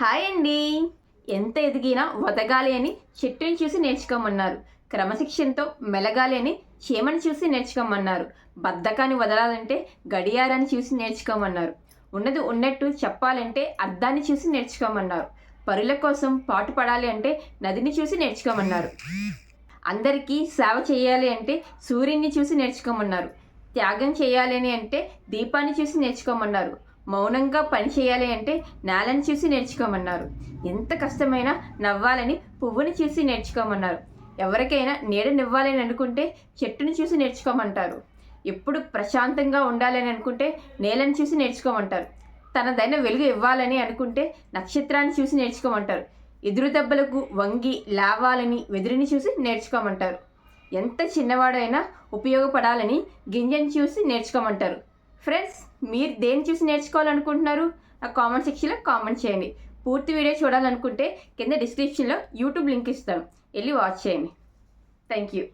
Hi అండి. ఎంత ఎదిగినా వదగాలి అని చెట్టుని చూసి నేర్చుకోమన్నారు. క్రమశిక్షణతో మెలగాలి అని చీమని చూసి నేర్చుకోమన్నారు. బద్ధకాన్ని వదలాలంటే గడియారాన్ని చూసి నేర్చుకోమన్నారు. ఉన్నది ఉన్నట్టు చెప్పాలంటే అర్థాన్ని చూసి నేర్చుకోమన్నారు. పరుల కోసం పాటు పడాలి అంటే నదిని చూసి నేర్చుకోమన్నారు. అందరికీ సేవ చేయాలి అంటే సూర్యుని చూసి నేర్చుకోమన్నారు. త్యాగం చేయాలని అంటే దీపాన్ని చూసి నేర్చుకోమన్నారు. మౌనంగా పని చేయాలి అంటే నేలను చూసి నేర్చుకోమన్నారు. ఎంత కష్టమైనా నవ్వాలని పువ్వుని చూసి నేర్చుకోమన్నారు. ఎవరికైనా నీడనివ్వాలని అనుకుంటే చెట్టుని చూసి నేర్చుకోమంటారు. ఎప్పుడు ప్రశాంతంగా ఉండాలని అనుకుంటే నేలను చూసి నేర్చుకోమంటారు. తనదైన వెలుగు ఇవ్వాలని అనుకుంటే నక్షత్రాన్ని చూసి నేర్చుకోమంటారు. ఎదురు దెబ్బలకు వంగి లావాలని వెదురుని చూసి నేర్చుకోమంటారు. ఎంత చిన్నవాడైనా ఉపయోగపడాలని గింజని చూసి నేర్చుకోమంటారు. ఫ్రెండ్స్ మీరు దేన్ని చూసి నేర్చుకోవాలనుకుంటున్నారు? నా కామెంట్ సెక్షన్లో కామెంట్ చేయండి. పూర్తి వీడియో చూడాలనుకుంటే కింద డిస్క్రిప్షన్లో యూట్యూబ్ లింక్ ఇస్తాను వెళ్ళి వాచ్ చేయండి. Thank you.